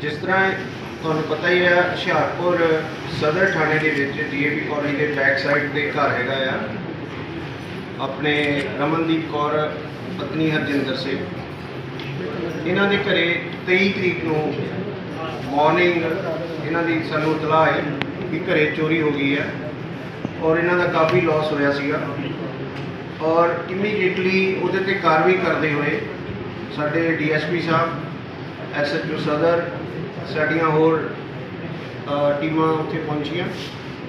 ਜਿਸ ਤਰ੍ਹਾਂ ਤੁਹਾਨੂੰ ਪਤਾ ਹੀ ਹੈ ਹੁਸ਼ਿਆਰਪੁਰ ਸਦਰ ਥਾਣੇ ਦੇ ਵਿੱਚ ਡੀਏਪੀ ਕਾਲਜ ਦੇ ਬੈਕ ਸਾਈਡ ਤੇ ਘਰ ਹੈਗਾ ਆ। ਆਪਣੇ ਰਮਨਦੀਪ ਕੌਰ, ਪਤਨੀ ਹਰਜਿੰਦਰ ਸਿੰਘ। ਇਹਨਾਂ ਦੇ ਘਰੇ 23 ਤਰੀਕ ਨੂੰ ਮਾਰਨਿੰਗ ਇਹਨਾਂ ਦੀ ਸਾਨੂੰ ਇਤਲਾਹ ਹੈ ਕਿ ਘਰੇ ਚੋਰੀ ਹੋ ਗਈ ਹੈ ਔਰ ਇਹਨਾਂ ਦਾ ਕਾਫੀ ਲਾਸ ਹੋਇਆ ਸੀਗਾ। ਔਰ ਇਮੀਡੀਏਟਲੀ ਉਹਦੇ ਤੇ ਕਾਰਵਾਈ ਕਰਦੇ ਹੋਏ ਸਾਡੇ ਡੀਐਸਪੀ ਸਾਹਿਬ ਐਸਐਚਓ ਸਦਰ ਸਾਡੀਆਂ ਹੋਰ ਟੀਮਾਂ ਉੱਥੇ ਪਹੁੰਚੀਆਂ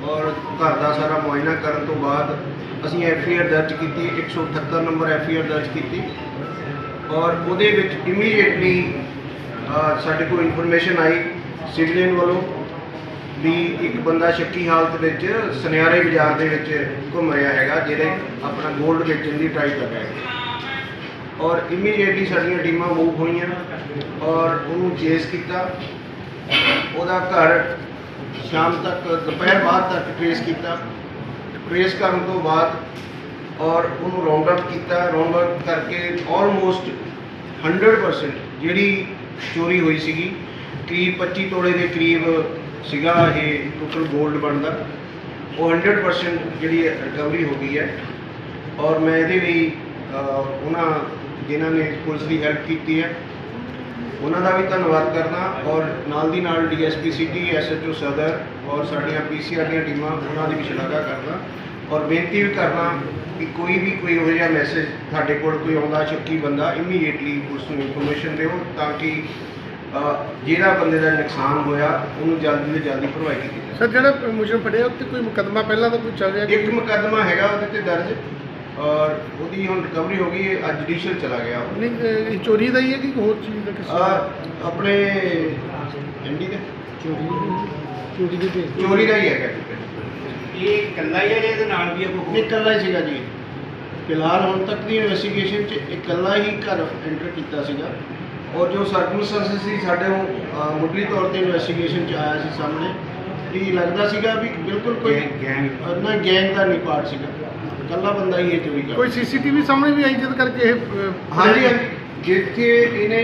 ਔਰ ਘਰ ਦਾ ਸਾਰਾ ਮੁਆਇਨਾ ਕਰਨ ਤੋਂ ਬਾਅਦ ਅਸੀਂ ਐੱਫ ਆਈ ਆਰ ਦਰਜ ਕੀਤੀ 178 ਨੰਬਰ ਐੱਫ ਆਈ ਆਰ ਦਰਜ ਕੀਤੀ ਔਰ ਉਹਦੇ ਵਿੱਚ ਇਮੀਡੀਏਟਲੀ ਸਾਡੇ ਕੋਲ ਇਨਫੋਰਮੇਸ਼ਨ ਆਈ ਸਿਵਲੀਅਨ ਵੱਲੋਂ ਵੀ ਇੱਕ ਬੰਦਾ ਸ਼ੱਕੀ ਹਾਲਤ ਵਿੱਚ ਸੁਨਿਆਰੇ ਬਾਜ਼ਾਰ ਦੇ ਵਿੱਚ ਘੁੰਮ ਰਿਹਾ ਹੈਗਾ, ਜਿਹੜੇ ਆਪਣਾ 골ਡ ਵੇਚਣ ਦੀ ਟਰਾਈ ਕਰ ਰਿਹਾ ਹੈ ਔਰ ਇਮੀਡੀਏਟਲੀ ਸਾਡੀਆਂ ਟੀਮਾਂ ਮੂਵ ਹੋਈਆਂ ਔਰ ਉਹਨੂੰ ਚੇਸ ਕੀਤਾ। ਉਹਦਾ ਘਰ ਸ਼ਾਮ ਤੱਕ, ਦੁਪਹਿਰ ਬਾਅਦ ਤੱਕ ਟ੍ਰੇਸ ਕੀਤਾ। ਟ੍ਰੇਸ ਕਰਨ ਤੋਂ ਬਾਅਦ ਔਰ ਉਹਨੂੰ ਰਾਉਂਡ ਅਪ ਕੀਤਾ। ਰਾਉਂਡ ਅਪ ਕਰਕੇ ਆਲਮੋਸਟ 100% ਜਿਹੜੀ ਚੋਰੀ ਹੋਈ ਸੀਗੀ, ਕਰੀਬ 25 ਤੋਲੇ ਦੇ ਕਰੀਬ ਸੀਗਾ ਇਹ ਟੋਟਲ 골ਡ ਬਣਦਾ। ਉਹ 100% ਜਿਹੜੀ ਰਿਕਵਰੀ ਹੋ ਗਈ ਹੈ। ਔਰ ਮੈਂ ਇਹਦੇ ਲਈ ਉਹਨਾਂ ਜਿਨ੍ਹਾਂ ਨੇ ਪੁਲਿਸ ਦੀ ਹੈਲਪ ਕੀਤੀ ਹੈ। ਉਹਨਾਂ ਦਾ ਵੀ ਧੰਨਵਾਦ ਕਰਨਾ ਔਰ ਨਾਲ ਦੀ ਨਾਲ ਡੀਐਸਪੀ ਸਿਟੀ ਐਸਐਚਓ ਸਦਰ ਔਰ ਸਾਡੀਆਂ ਪੀਸੀਆਰ ਦੀਆਂ ਟੀਮਾਂ ਉਹਨਾਂ ਦੀ ਵੀ ਸ਼ਲਾਘਾ ਕਰਨਾ ਔਰ ਬੇਨਤੀ ਵੀ ਕਰਨਾ ਕਿ ਕੋਈ ਵੀ ਕੋਈ ਇਹੋ ਜਿਹਾ ਮੈਸੇਜ ਤੁਹਾਡੇ ਕੋਲ ਕੋਈ ਆਉਂਦਾ ਸ਼ੱਕੀ ਬੰਦਾ ਇਮੀਡੀਏਟਲੀ ਉਸ ਨੂੰ ਇਨਫੋਰਮੇਸ਼ਨ ਦਿਓ ਤਾਂ ਕਿ ਜਿਹੜਾ ਬੰਦੇ ਦਾ ਨੁਕਸਾਨ ਹੋਇਆ ਉਹਨੂੰ ਜਲਦੀ ਤੋਂ ਜਲਦੀ ਭਰਵਾਈ ਕੀਤੀ ਜਾਵੇ। ਸਰ ਜਿਹੜਾ ਮੁਜਰਮ ਫੜਿਆ ਉੱਤੇ ਕੋਈ ਮੁਕੱਦਮਾ ਪਹਿਲਾਂ ਤਾਂ ਕੋਈ ਚੱਲ ਰਿਹਾ ਇੱਕ ਮੁਕੱਦਮਾ ਹੈਗਾ ਉਹਦੇ ਤੇ ਦਰਜ ਔਰ ਉਹਦੀ ਹੁਣ ਰਿਕਵਰੀ ਹੋ ਗਈ ਹੈ, ਅੱਜ ਜੁਡੀਸ਼ੀਅਲ ਚਲਾ ਗਿਆ ਉਹ। ਨਹੀਂ ਇਹ ਚੋਰੀ ਦਾ ਹੀ ਹੈ ਕਿ ਹੋਰ ਚੀਜ਼ ਦਾ ਕਿਸੇ ਅਹ ਆਪਣੇ ਐਂਡੀ ਦੇ। ਚੋਰੀ ਦੇ ਚੋਰੀ ਦਾ ਹੀ ਹੈਗਾ। ਇਹ ਇਕੱਲਾ ਹੀ ਹੈ ਜਾਂ ਇਹਦੇ ਨਾਲ ਵੀ ਇਹ ਕੋਈ ਇਕੱਲਾ ਹੀ ਸੀਗਾ ਜੀ। ਫਿਲਹਾਲ ਹੁਣ ਤੱਕ ਦੀ ਇਨਵੈਸਟੀਗੇਸ਼ਨ 'ਚ ਇਕੱਲਾ ਹੀ ਘਰ ਐਂਟਰ ਕੀਤਾ ਸੀਗਾ। ਔਰ ਜੋ ਸਰਕਮਸਟੈਂਸਸ ਸੀ ਸਾਡੇ ਉਹ ਅਹ, ਮੁੱਢਲੀ ਤੌਰ ਤੇ ਇਨਵੈਸਟੀਗੇਸ਼ਨ 'ਚ ਆਇਆ ਸੀ ਸਾਹਮਣੇ। ਵੀ ਲੱਗਦਾ ਸੀਗਾ ਵੀ ਬਿਲਕੁਲ ਕੋਈ ਗੈਂਗ ਅਹ, ਨਾ ਗੈਂਗ ਦਾ ਨਹੀਂ ਪਾਰਟ ਸੀਗਾ। ਇਕੱਲਾ ਬੰਦਾ ਹੀ ਇਹ ਚੋਰੀ ਕਰਦਾ। ਕੋਈ ਸੀਸੀਟੀਵੀ ਸਾਹਮਣੇ ਵੀ ਆਈ ਜਦ ਕਰਕੇ ਇਹ ਅਹ, ਹਾਂਜੀ ਹਾਂਜੀ ਜਿੱਥੇ ਇਹਨੇ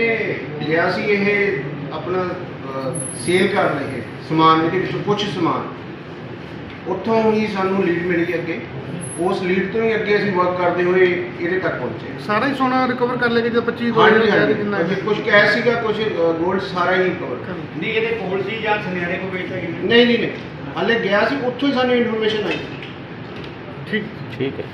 ਲਿਆ ਸੀ ਇਹ ਆਪਣਾ ਸੇਲ ਕਰਨ ਇਹ ਸਮਾਨ ਇਹਦੇ ਵਿੱਚੋਂ ਕੁਝ ਸਮਾਨ। ਉੱਥੋਂ ਹੀ ਸਾਨੂੰ ਲੀਡ ਮਿਲੀ ਅੱਗੇ। ਉਸ ਲੀਡ ਤੋਂ ਹੀ ਅੱਗੇ ਅਸੀਂ ਵਰਕ ਕਰਦੇ ਹੋਏ ਇਹਦੇ ਤੱਕ ਪਹੁੰਚੇ। ਸਾਰਾ ਹੀ ਸੋਨਾ ਰਿਕਵਰ ਕਰ ਲਿਆ ਕਿ ਜਦ 25 ਹਾਂਜੀ ਤੋਲੇ ਹਾਂਜੀ। ਕਿੰਨਾ ਹੈ? ਕੁਝ ਕੈਸ਼ ਸੀਗਾ ਕੁਝ 골ਡ ਸਾਰਾ ਹੀ ਕਵਰ ਕਰ ਨਹੀਂ ਇਹਦੇ ਕੋਲ ਸੀ ਜਾਂ ਸੁਨਿਆਰੇ ਕੋ ਵੇਚਦਾ ਕਿ ਨਹੀਂ ਨਹੀਂ ਨਹੀਂ। ਹਾਲੇ ਗਿਆ ਸੀ ਉੱਥੋਂ ਹੀ ਸਾਨੂੰ ਇਨਫੋਰਮੇਸ਼ਨ ਆਈ। ਠੀਕ। ਠੀਕ ਹੈ।